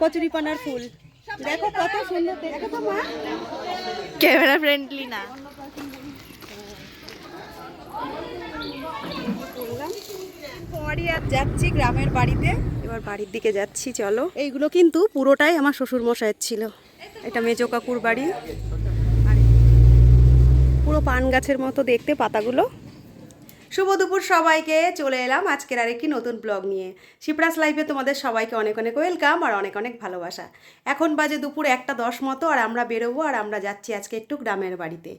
কচুরিপানার ফুল। দেখো কত সুন্দর দেখো তো মা। ক্যামেরা ফ্রেন্ডলি না। পরে আর যাচ্ছি গ্রামের বাড়িতে। এবার বাড়ির দিকে যাচ্ছি চলো। এইগুলো কিন্তু পুরোটাই আমার শ্বশুর মশাইয়ের ছিল। এটা মেজো কাকুর বাড়ি। পুরো পান গাছের মতো দেখতে পাতাগুলো। শুভ দুপুর সবাইকে, চলে এলাম আজকের আরেকটি নতুন ব্লগ নিয়ে। শিপ্রাস লাইফে তোমাদের সবাইকে অনেক অনেক ওয়েলকাম আর অনেক অনেক ভালোবাসা। এখন বাজে দুপুর একটা দশ মতো আর আমরা বেরোবো আর আমরা যাচ্ছি আজকে একটু গ্রামের বাড়িতে।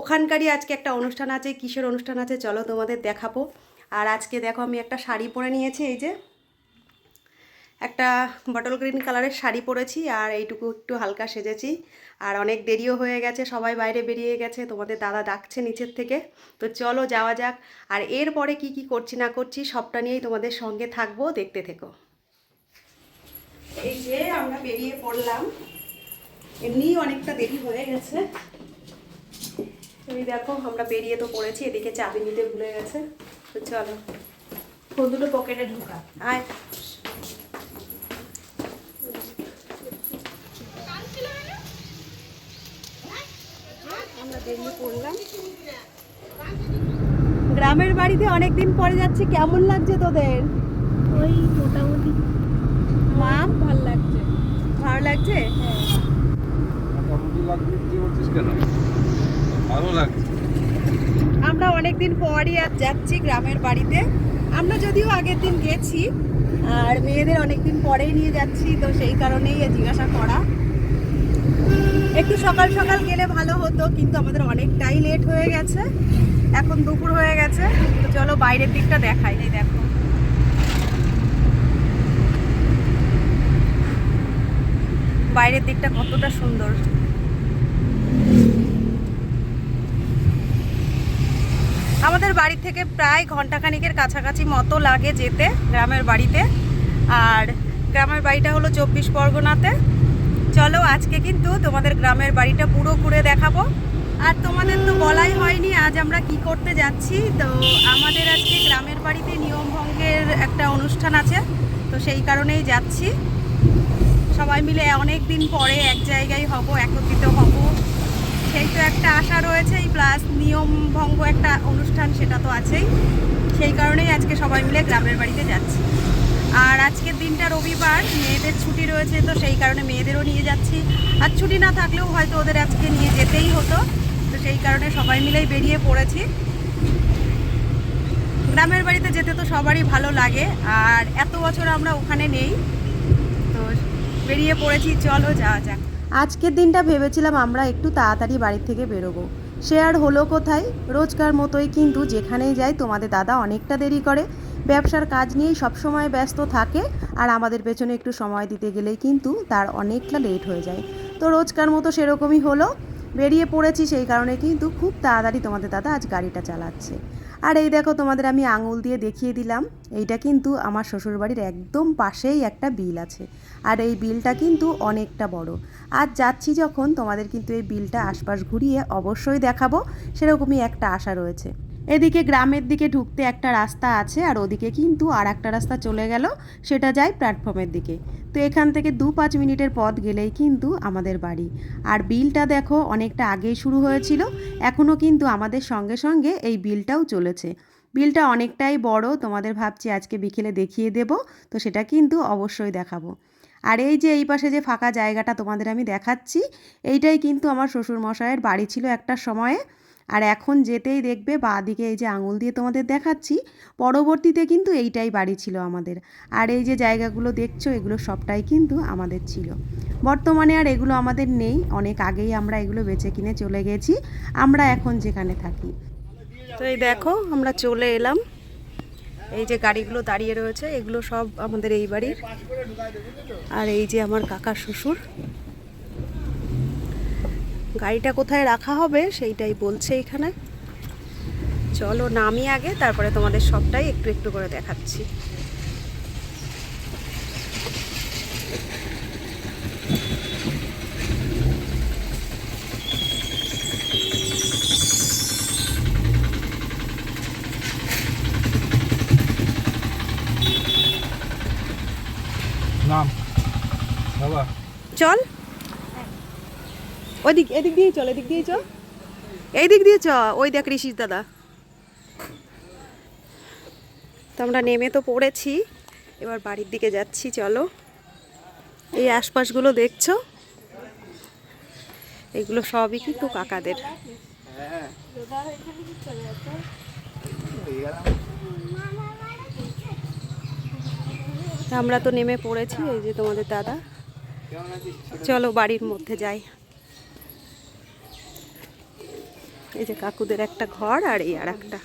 ওখানকারই আজকে একটা অনুষ্ঠান আছে, কিসের অনুষ্ঠান আছে চলো তোমাদের দেখাবো। আর আজকে দেখো আমি একটা শাড়ি পরে নিয়েছি, এই যে। একটা বটল গ্রিন কালারের শাড়ি পরেছি আর এইটুকু একটু হালকা সেজেছি। আর অনেক দেরিও হয়ে গেছে সবাই বাইরে বেরিয়ে গেছে তোমাদের দাদা ডাকছে নিচের থেকে। তো চলো যাওয়া যাক। আর এরপরে কি কি করছি না করছি সবটা নিয়েই তোমাদের সঙ্গে থাকব দেখতে থেকো। এই যে আমরা বেরিয়ে পড়লাম। এমনি অনেকটা দেরি হয়ে গেছে। তুমি দেখো আমরা বেরিয়ে তো পড়েছি এদিকে চাবি নিতে ভুলে গেছে। তো চলো। ফোন দুটো পকেটে ঢোকা। আয় আমরা বেরিয়ে পড়লাম গ্রামের বাড়িতে অনেকদিন পরে যাচ্ছি কেমন লাগছে তোদের? ওই মোটামুটি মা? ভালো লাগছে। ভালো লাগছে? মোটামুটি লাগবে কি বলছিস ভালো লাগছে। আমরা অনেকদিন পরই আর যাচ্ছি গ্রামের বাড়িতে। আমরা যদিও আগের দিন গেছি আর মেয়েদের অনেকদিন পরেই নিয়ে যাচ্ছি তো সেই কারণেই এ জিজ্ঞাসা করা। একটু সকাল সকাল গেলে ভালো হতো কিন্তু আমাদের অনেকটাই লেট হয়ে গেছে। এখন দুপুর হয়ে গেছে, তো চলো বাইরের দিকটা দেখাই। এই দেখো। বাইরের দিকটা কতটা সুন্দর। আমাদের বাড়ি থেকে প্রায় ঘন্টাখানিকের কাছাকাছি মতো লাগে যেতে গ্রামের বাড়িতে। আর গ্রামের বাড়িটা হলো চব্বিশ পরগনাতে। চলো আজকে কিন্তু তোমাদের গ্রামের বাড়িটা পুরো ঘুরে দেখাবো। আর তোমাদের তো বলাই হয়নি, আজ আমরা কি করতে যাচ্ছি? তো আমাদের আজকে গ্রামের বাড়িতে নিয়ম ভঙ্গের একটা অনুষ্ঠান আছে, তো সেই কারণেই যাচ্ছি। সবাই মিলে অনেক দিন পরে এক জায়গায় হব, একত্রিত হব। সেই তো একটা আশা রয়েছে প্লাস নিয়ম ভঙ্গ একটা অনুষ্ঠান সেটা তো আছেই। সেই কারণেই আজকে সবাই মিলে গ্রামের বাড়িতে যাচ্ছি। আর আজকের দিনটা রবিবার, মেয়েদের ছুটি রয়েছে, তো সেই কারণে মেয়েদেরও নিয়ে যাচ্ছি। আর ছুটি না থাকলেও হয়তো ওদের আজকে নিয়ে যেতেই হতো। সেই কারণে সবাই মিলেই বেরিয়ে পড়েছি। গ্রামের বাড়িতে যেতে তো সবারই ভালো লাগে, আর এত বছর আমরা ওখানে নেই। তো বেরিয়ে পড়েছি, চলো যাওয়া যাক। আজকের দিনটা ভেবেছিলাম আমরা একটু তাড়াতাড়ি বাড়ি থেকে বেরোবো। সে আর হলো কোথায়? রোজকার মতোই কিন্তু যেখানেই যাই, তোমাদের দাদা অনেকটা দেরি করে। ব্যবসার কাজ নিয়েই সবসময় ব্যস্ত থাকে, আর আমাদের পেছনে একটু সময় দিতে গেলেই কিন্তু তার অনেকটা লেট হয়ে যায়। তো রোজকার মতো সেরকমই হলো। বেরিয়ে পড়েছি সেই কারণে কিন্তু খুব তাড়াতাড়ি তোমাদের দাদা আজ গাড়িটা চালাচ্ছে। আর এই দেখো তোমাদের আমি আঙুল দিয়ে দেখিয়ে দিলাম, এইটা কিন্তু আমার শ্বশুরবাড়ির একদম পাশেই একটা বিল আছে। আর এই বিলটা কিন্তু অনেকটা বড়। আজ যাচ্ছি যখন তোমাদের কিন্তু এই বিলটা আশপাশ ঘুরিয়ে অবশ্যই দেখাবো, সেরকমই একটা আশা রয়েছে। এদিকে গ্রামের দিকে ঢুকতে একটা রাস্তা আছে, আর ওদিকে কিন্তু আর একটা রাস্তা চলে গেল, সেটা যায় প্ল্যাটফর্মের দিকে। তো এখান থেকে দু পাঁচ মিনিটের পথ গেলেই কিন্তু আমাদের বাড়ি। আর বিলটা দেখো অনেকটা আগেই শুরু হয়েছিল, এখনও কিন্তু আমাদের সঙ্গে সঙ্গে এই বিলটাও চলেছে। বিলটা অনেকটাই বড়, তোমাদের ভাবছি আজকে বিকেলে দেখিয়ে দেব, তো সেটা কিন্তু অবশ্যই দেখাবো। আর এই যে এই পাশে যে ফাঁকা জায়গাটা তোমাদের আমি দেখাচ্ছি, এইটাই কিন্তু আমার শ্বশুর মশাইয়ের বাড়ি ছিল একটা সময়ে। আর এখন যেতেই দেখবে বা দিকে এই যে আঙুল দিয়ে তোমাদের দেখাচ্ছি, পরবর্তীতে কিন্তু এইটাই বাড়ি ছিল আমাদের। আর এই যে জায়গাগুলো দেখছ, এগুলো সবটাই কিন্তু আমাদের ছিল। বর্তমানে আর এগুলো আমাদের নেই, অনেক আগেই আমরা এগুলো বেচে কিনে চলে গেছি, আমরা এখন যেখানে থাকি। তো এই দেখো, আমরা চলে এলাম। এই যে গাড়িগুলো দাঁড়িয়ে রয়েছে, এগুলো সব আমাদের এই বাড়ির। আর এই যে আমার কাকা শ্বশুর। গাড়িটা কোথায় রাখা হবে সেইটাই বলছে এখানে। চলো নামি আগে, তারপরে তোমাদের সবটাই একটু একটু করে দেখাচ্ছি নাম বাবা চল ওদিক এদিক দিয়েই চল, এদিক দিয়েই চল। এই দিক দিয়ে চ, ওই দেখ ঋষিস দাদা। তো আমরা নেমে তো পড়েছি, এবার বাড়ির দিকে যাচ্ছি, চলো। এই আশপাশগুলো দেখছ? এগুলো সবই কিন্তু কাকাদের। আমরা তো নেমে পড়েছি, এই যে তোমাদের দাদা। চলো বাড়ির মধ্যে যাই। এই যে কাকুদের একটা ঘর আর এই আর একটা।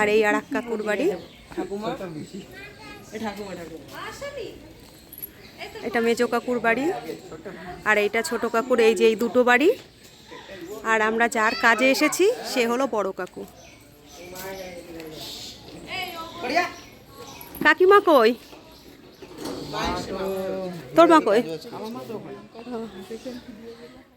আর এই আর এক কাকুর বাড়ি। এটা মেজো কাকুর বাড়ি। আর এইটা ছোট কাকুর, এই যে এই দুটো বাড়ি। আর আমরা যার কাজে এসেছি, সে হলো বড় কাকু। কাকিমা কই? তোর মা কই?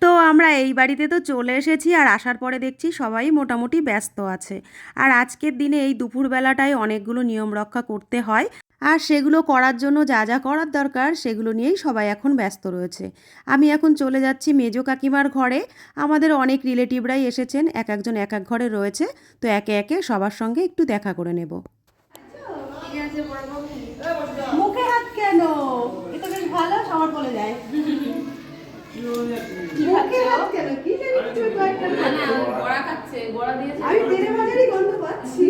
তো আমরা এই বাড়িতে তো চলে এসেছি আর আসার পরে দেখছি সবাই মোটামুটি ব্যস্ত আছে। আর আজকের দিনে এই দুপুরবেলাটায় অনেকগুলো নিয়ম রক্ষা করতে হয়। আর সেগুলো করার জন্য যা যা করার দরকার সেগুলো নিয়েই সবাই এখন ব্যস্ত রয়েছে। আমি এখন চলে যাচ্ছি মেজো কাকিমার ঘরে। আমাদের অনেক রিলেটিভরাই এসেছেন, এক একজন এক এক ঘরে রয়েছে। তো একে একে সবার সঙ্গে একটু দেখা করে নেব। মুখে হাত কেন? মুখে হাত কেন? কি জানি কিছু একটা আমি তেরে বাজারই গন্ধ পাচ্ছি।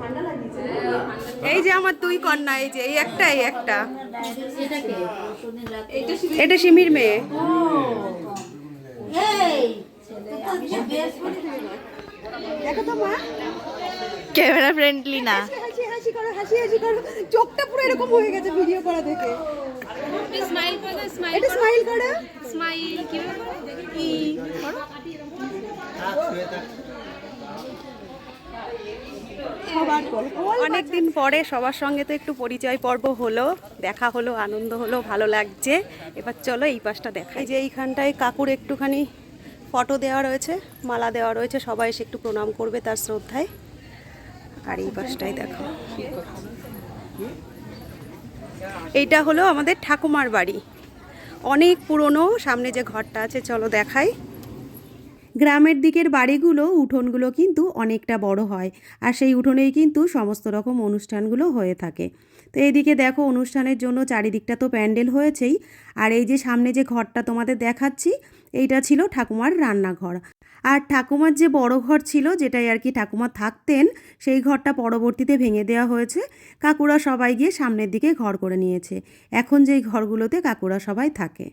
ঠান্ডা লাগছে। এই যে আমার দুই কন্যা এই যে এই একটা এই একটা। এটা সিমির মেয়ে। দেখো তো মা। ক্যামেরা ফ্রেন্ডলি না। হাসি হাসি করো হাসি হাসি করো। চোখটা পুরো এরকম হয়ে গেছে ভিডিও করা স্মাইল করো স্মাইল এটা স্মাইল করো স্মাইল অনেকদিন পরে সবার সঙ্গে তো একটু পরিচয় পর্ব হলো দেখা হলো আনন্দ হলো ভালো লাগছে। এবার চলো এই পাশটা দেখাই। যে এইখানটায় কাকুর একটুখানি ফটো দেওয়া রয়েছে মালা দেওয়া রয়েছে সবাই এসে একটু প্রণাম করবে তার শ্রদ্ধায়। আর এই পাশটাই দেখো। এইটা হলো আমাদের ঠাকুমার বাড়ি। অনেক পুরনো, সামনে যে ঘরটা আছে, চলো দেখাই। গ্রামের দিকের বাড়িগুলো, উঠোনগুলো কিন্তু অনেকটা বড় হয়, আর সেই উঠোনেই কিন্তু সমস্ত রকম অনুষ্ঠানগুলো হয়ে থাকে। তো এইদিকে দেখো, অনুষ্ঠানের জন্য চারিদিকটা তো প্যান্ডেল হয়েছেই, আর এই যে সামনে যে ঘরটা তোমাদের দেখাচ্ছি, এইটা ছিল ঠাকুমার রান্নাঘর। আর ঠাকুমার যে বড় ঘর ছিল, যেটাই আর কি ঠাকুমা থাকতেন, সেই ঘরটা পরবর্তীতে ভেঙে দেওয়া হয়েছে। কাকুরা সবাই গিয়ে সামনের দিকে ঘর করে নিয়েছে। এখন যেই ঘরগুলোতে কাকুরা সবাই থাকে।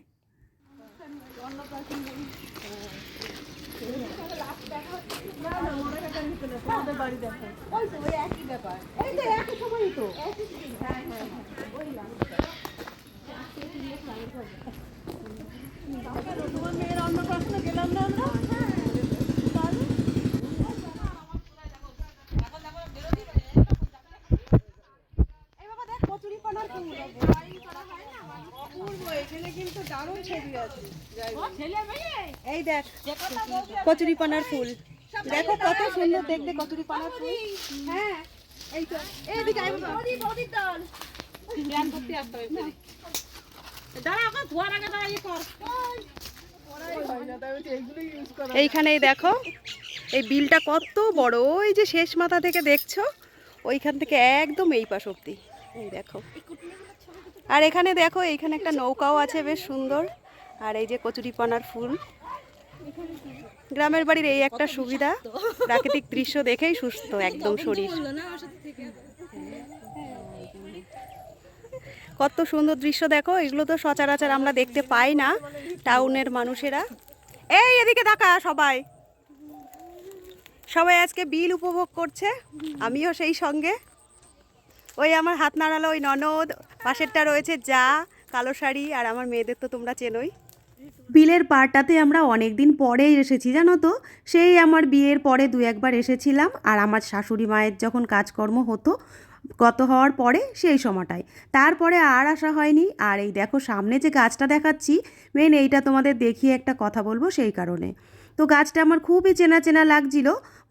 এই দেখ কচুরি পানার ফুল। দেখো কত সুন্দর দেখতে কচুরি পানার ফুল। হ্যাঁ এই তো। এইদিকে আয় বাবা। এইখানেই দেখো এই বিলটা কত বড়। ওই যে শেষ মাথা থেকে দেখছ ওইখান থেকে একদম এই পাশ অব্দি। এই দেখো। আর এখানে দেখো এইখানে একটা নৌকাও আছে, বেশ সুন্দর। আর এই যে কচুরিপানার ফুল। গ্রামের বাড়ির এই একটা সুবিধা, প্রাকৃতিক দৃশ্য দেখেই সুস্থ, একদম শরীর। কত সুন্দর দৃশ্য দেখো, এগুলো তো সচরাচর আমরা দেখতে পাই না, টাউনের মানুষেরা। এই, এদিকে দেখা সবাই। সবাই আজকে বিল উপভোগ করছে, আমিও সেই সঙ্গে। ওই আমার হাত নাড়ালো, ওই ননদ। পাশেরটা রয়েছে যা, কালো শাড়ি, আর আমার মেয়েদের তো তোমরা চেনোই। বিলের পাড়টাতে আমরা অনেক দিন পরেই এসেছি, জানো তো? সেই আমার বিয়ের পরে দু একবার এসেছিলাম, আর আমার শাশুড়ি মায়ের যখন কাজকর্ম হতো, গত হওয়ার পরে সেই সময়টায়। তারপরে আর আসা হয়নি, আর এই দেখো সামনে যে গাছটা দেখাচ্ছি মেন এইটা তোমাদের দেখিয়ে একটা কথা বলব সেই কারণে। তো গাছটা আমার খুবই চেনা চেনা লাগছিল,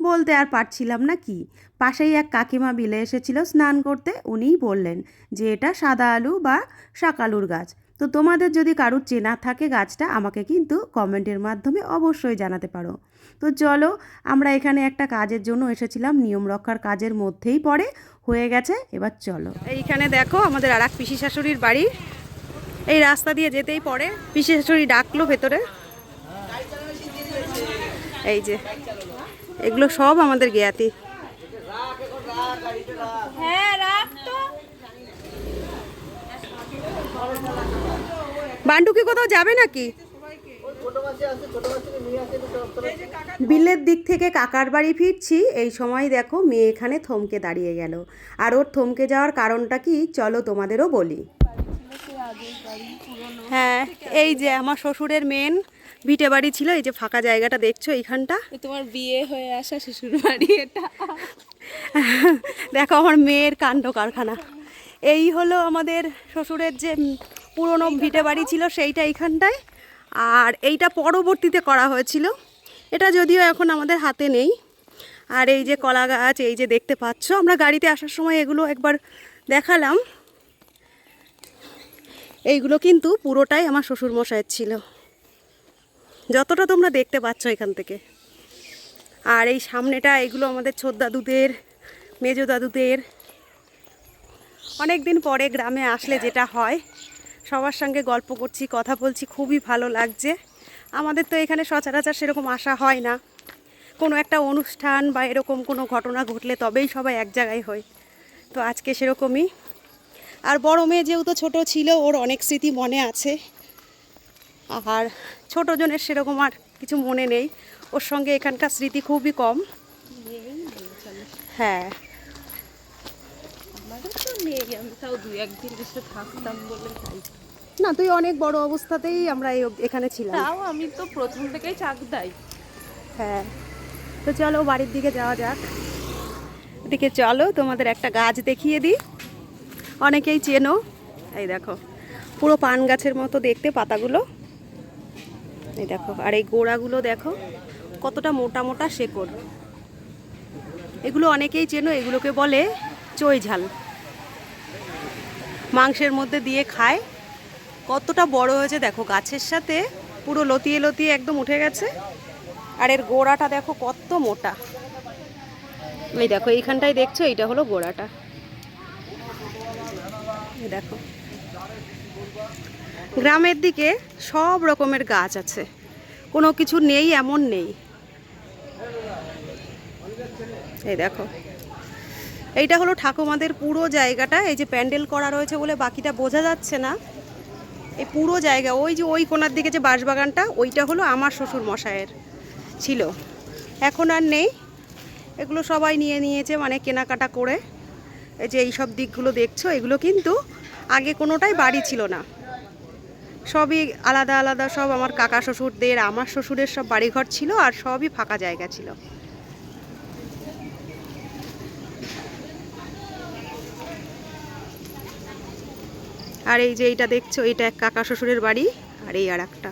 বলতে আর পারছিলাম না কি। পাশেই এক কাকিমা বিলে এসেছিল স্নান করতে, উনিই বললেন যে এটা সাদা আলু বা শাকালুর গাছ। তো তোমাদের যদি কারুর চেনা থাকে গাছটা, আমাকে কিন্তু কমেন্টের মাধ্যমে অবশ্যই জানাতে পারো। তো চলো, আমরা এখানে একটা কাজের জন্য এসেছিলাম, নিয়ম রক্ষার কাজের মধ্যেই পড়ে, হয়ে গেছে, এবার চলো। এইখানে দেখো আমাদের আর এক পিসি শাশুড়ির বাড়ি। এই রাস্তা দিয়ে যেতেই পড়ে পিসি শাশুড়ি ডাকলো ভেতরে। এই যে এগুলো সব আমাদের জ্ঞাতি। হ্যাঁ বান্টু কি কোথাও যাবে নাকি? বিলের দিক থেকে কাকার বাড়ি ফিরছি। এই সময় দেখো মেয়ে এখানে থমকে দাঁড়িয়ে গেল। আর ওর থমকে যাওয়ার কারণটা কি? চলো তোমাদেরও বলি। হ্যাঁ এই যে আমার শ্বশুরের মেন ভিটে বাড়ি ছিল এই যে ফাঁকা জায়গাটা দেখছ এইখানটা? তোমার বিয়ে হয়ে আসা শ্বশুর বাড়ি এটা। দেখো আমার মেয়ের কাণ্ড কারখানা। এই হলো আমাদের শ্বশুরের যে পুরনো ভিটে বাড়ি ছিল সেইটা এইখানটায়। আর এইটা পরবর্তীতে করা হয়েছিল। এটা যদিও এখন আমাদের হাতে নেই। আর এই যে কলা গাছ এই যে দেখতে পাচ্ছ আমরা গাড়িতে আসার সময় এগুলো একবার দেখালাম। এইগুলো কিন্তু পুরোটাই আমার শ্বশুর মশাইয়ের ছিল। যতটা তোমরা দেখতে পাচ্ছ এখান থেকে। আর এই সামনেটা, এগুলো আমাদের ছোট দাদুদের, মেজো দাদুদের। অনেক দিন পরে গ্রামে আসলে যেটা হয়, সবার সঙ্গে গল্প করছি, কথা বলছি, খুবই ভালো লাগছে। আমাদের তো এখানে সচরাচর সেরকম আসা হয় না। কোনো একটা অনুষ্ঠান বা এরকম কোনো ঘটনা ঘটলে তবেই সবাই এক জায়গায় হয়। তো আজকে সেরকমই। আর বড় মেয়ে যেহেতু ছোট ছিল, ওর অনেক স্মৃতি মনে আছে। আর ছোট জনের সেরকম আর কিছু মনে নেই। ওর সঙ্গে এখানকার স্মৃতি খুবই কম। হ্যাঁ। না তুই অনেক বড় অবস্থাতেই আমরা এখানে ছিলাম। তাও আমি তো প্রথম থেকেই চাক দাই। হ্যাঁ। তো চলো বাড়ির দিকে যাওয়া যাক। এদিকে চলো তোমাদের একটা গাছ দেখিয়ে দিই। অনেকেই চেনো। এই দেখো পুরো পান গাছের মতো দেখতে পাতাগুলো। এই দেখো, আর এই গোড়াগুলো দেখো, কতটা মোটা মোটা শেকড়। এগুলো অনেকেই চেনো, এগুলোকে বলে চই ঝাল। মাংসের মধ্যে দিয়ে খায়। কতটা বড় হয়েছে দেখো, গাছের সাথে পুরো লতিয়ে লতিয়ে একদম উঠে গেছে। আর এর গোড়াটা দেখো কত মোটা। এই দেখো, এইখানটায় দেখছ, এইটা হলো গোড়াটা। দেখো। গ্রামের দিকে সব রকমের গাছ আছে। কোনো কিছু নেই, এমন নেই। এই দেখো। এইটা হলো ঠাকুমাদের পুরো জায়গাটা। এই যে প্যান্ডেল করা রয়েছে বলে বাকিটা বোঝা যাচ্ছে না। এই পুরো জায়গা, ওই যে ওই কোনার দিকে যে বাঁশবাগানটা, ওইটা হলো আমার শ্বশুর মশায়ের ছিল। এখন আর নেই। এগুলো সবাই নিয়ে নিয়েছে মানে কেনাকাটা করে। এই যে এই সব দিকগুলো দেখছ, এগুলো কিন্তু আগে কোনোটাই বাড়ি ছিল না। সবই আলাদা আলাদা, সব আমার কাকা শ্বশুরদের, আমার শ্বশুরের সব বাড়িঘর ছিল আর সবই ফাঁকা জায়গা ছিল। আর এই যে এইটা দেখছ, এটা এক কাকা শ্বশুরের বাড়ি আর এই আর একটা